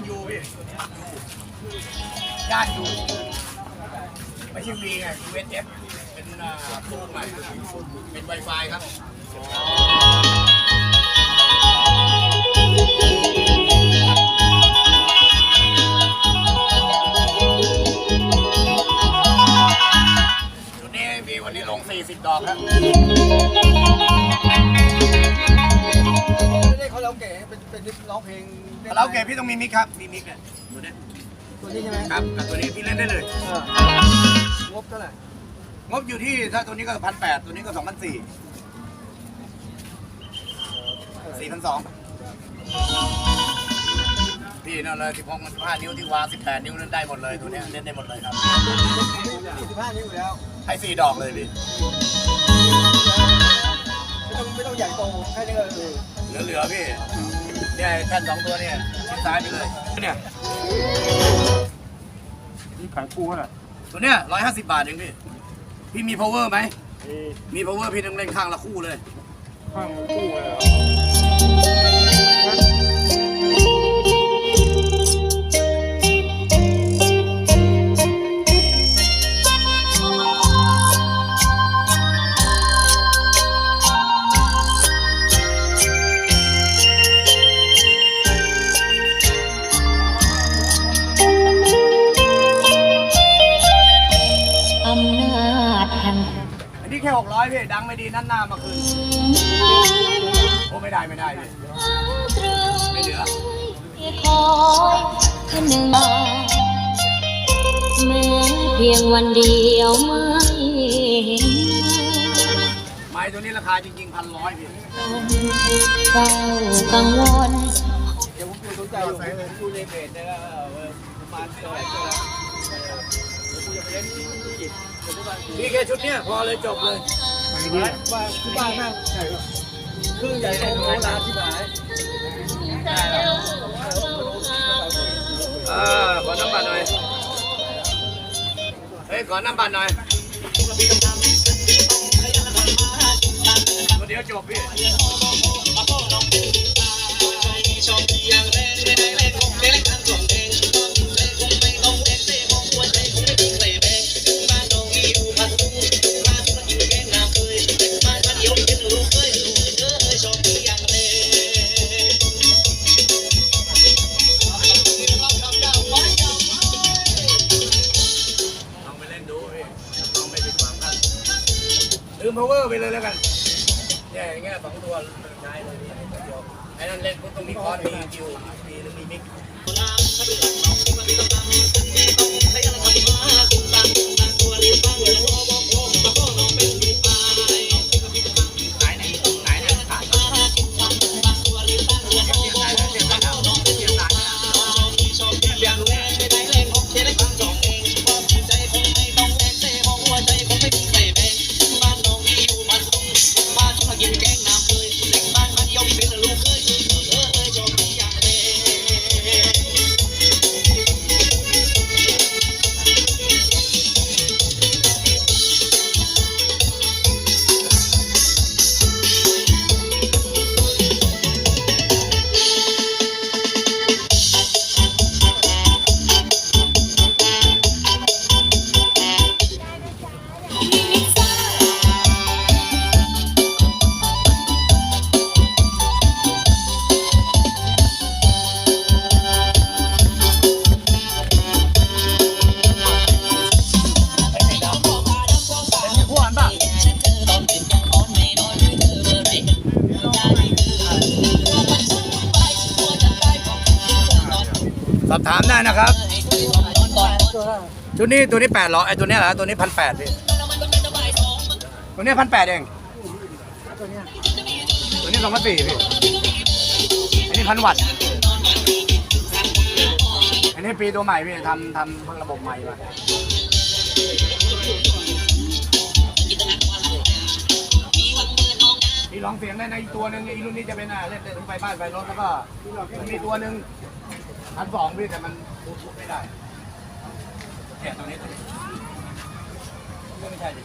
านยูพี่ย่านยูไม่ใช่วีไง USF เป็นอ่าตู้ใหม่เป็น Wi-Fi ครับจุดนี้มีวันนี้ลง 40 ดอกครับไม่ได้เขาเราเก๋เป็นเป็นร้องเพลง เราเก็บพี่ต้องมีมิกครับ มีมิกเนี่ยตัวเนี้ยตัวนี้ใช่ไหมครับกับตัวนี้พี่เล่นได้เลย เอองบเท่าไหร่งบอยู่ที่ถ้าตัวนี้ก็พันแปดตัวนี้ก็สองพันสี่สี่พันสองพี่นั่นเลยสิบหกมันสิบห้านิ้วที่วางสิบแปดนิ้วนั่นได้หมดเลยตัวเนี้ยเล่นได้หมดเลยครับสี่สิบห้านิ้วอยู่แล้วให้สี่ดอกเลยพี่ไม่ต้องไม่ต้องใหญ่โตแค่นี้ก็เออเหลือๆพี่ เนี่ยแท่นสองตัวเนี่ยชิดซ้ายไปเลยเนี่ยนี่ขายปูเท่าไหร่ตัวเนี้ยร้อยห้าสิบบาทเองพี่พี่มี power ไหมเอ้มี power พี่ต้องเล่นข้างละคู่เลย ข้างปูเลยเหรอ อันนี้แค่หกร้อยพี่ดังไม่ดีนั่นหน้ามาคืนโอ้ไม่ได้ไม่ได้พี่ไม่เหลือคอยคนึงแม้เพียงวันเดียวไม่เห็นไม้ตัวนี้ราคาจริงๆพันร้อยพี่เฝ้ากังวลเดี๋ยวผมดูสนใจอยู่ผมดูในเพจนี่ยเออประมาณเท่าไหร่เท่าไหร่เดี๋ยวกูจะไปเล่นที่ธุรกิจ พี่แค่ชุดเนี้ยพอเลยจบเลยว่าที่บ้านนั่งใช่ครับเครื่องใหญ่โตโหฬารที่บ้านเออขอน้ำบัตรหน่อยเฮ้ยขอน้ำบัตรหน่อยตัวเดียวจบพี่ ลืม power ไปเลยแล้วกันเนี่ยอย่างเงี้ยสองตัวใช้เลยนี่ตัวเดียวไอ้นั่นเล่นปุ๊บต้องมีคอนมีคิวมีหรือมีมิก สอบถามได้นะครับ ชุดนี้ตัวนี้แปดร้อยไอ้ตัวเนี้ยเหรอตัวนี้พันแปดพี่ตัวนี้พันแปดเองตัวนี้ยตัวนี้สองพันสี่พี่อันนี้พันวัตต์อันนี้ปีตัวใหม่พี่ทำทำระบบใหม่มา ลองเสียงได้ในอีกตัวหนึ่งอีรุ่นนี้จะเป็นอะเล่นได้ทั้งไฟบ้านไฟรถแล้วก็มันมีตัวหนึ่งพันสองพี่แต่มันพูดไม่ได้เนี่ยตัวนี้ตัวนี้ไม่ใช่ดิ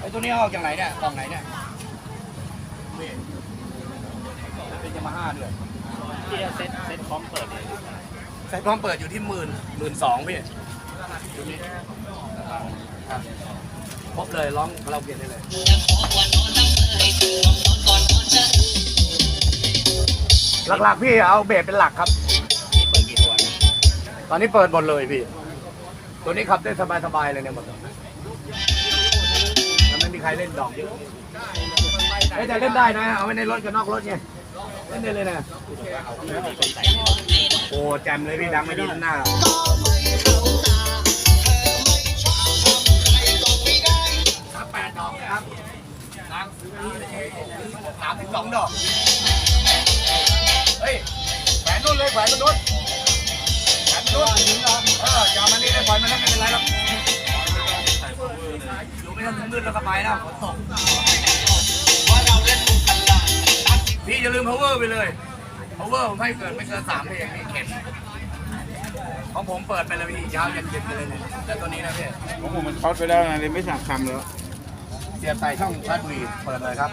ไอ้ตัวนี้เอาออกจากไหนเนี่ยกล่องไหนเนี่ยนี่เป็นยามาฮ่าด้วยที่เซ็ตเซ็ตพร้อมเปิดเนี่ยใส่พร้อมเปิดอยู่ที่หมื่นหมื่นสองพี่ครับ ครบเลยร้องคาราโอเกะได้เลยหลักๆพี่เอาเบสเป็นหลักครับ ตอนนี้เปิดหมดเลยพี่ ตัวนี้ขับได้สบายๆเลยเนี่ยหมดมันไม่มีใครเล่นดอกเยอะเอ้ยแต่เล่นได้นะ เอาไว้ในรถกับนอกรถไงเล่นได้เลยนะ โอ้แจมเลยพี่ดังไม่ดีหน้า สามสิบสองดอก เฮ้ยแขวนนู่นเลยแขวนนู่นนู่นแขวนนู่นเออจะเอามานี่ได้ปล่อยมาแล้วไม่เป็นไรหรอกอยู่ไม่ต้องถึงมืดแล้วสบายนะฝนตกพี่อย่าลืม power ไปเลย power ผมให้เกิดไม่เกินสามเพลงนี่เข็มของผมเปิดไปเลยพี่ยาวยันเย็นไปเลยเนี่ยแต่ตัวนี้นะพี่ของผมมันช็อตไปแล้วไงเลยไม่สั่งทำแล้ว เสียบใส่ช่องชาร์จบุหรี่เปิดเลยครับ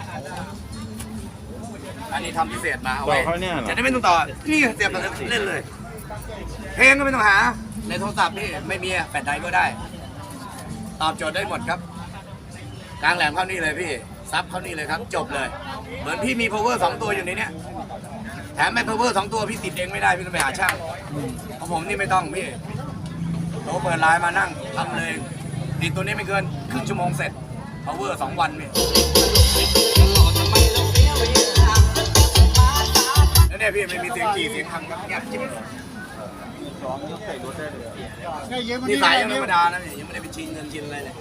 อันนี้ทำพิเศษมาเอาต่อไว้เขาเนี่ยเหรอ จะได้ไม่ต้องต่อ นี่เสียบเล่นเลย เพลงก็ไม่ต้องหา ในโทรศัพท์นี่ไม่มีอะแปดไดก็ได้ ตอบโจทย์ได้หมดครับ กลางแหลมเข้านี่เลยพี่ ซับเข้านี่เลยครับ จบเลย เหมือนพี่มี power สองตัวอยู่ในเนี้ย แถมไม่ power สองตัวพี่ติดเองไม่ได้พี่ต้องไปหาช่างของผมนี่ไม่ต้องพี่ โตเปิดไลน์มานั่งทำเลยติดตัวนี้ไม่เกินครึ่งชั่วโมงเสร็จ เอาเวอร์สองวันเนี่ยแล้วเนี่ยพี่ไม่มีเสียงขี่เสียงทางเงียบจิ๊บนี่สายยังธรรมดานะเนี่ยยังไม่ได้ไปชิงเงินชิงอะไรเลย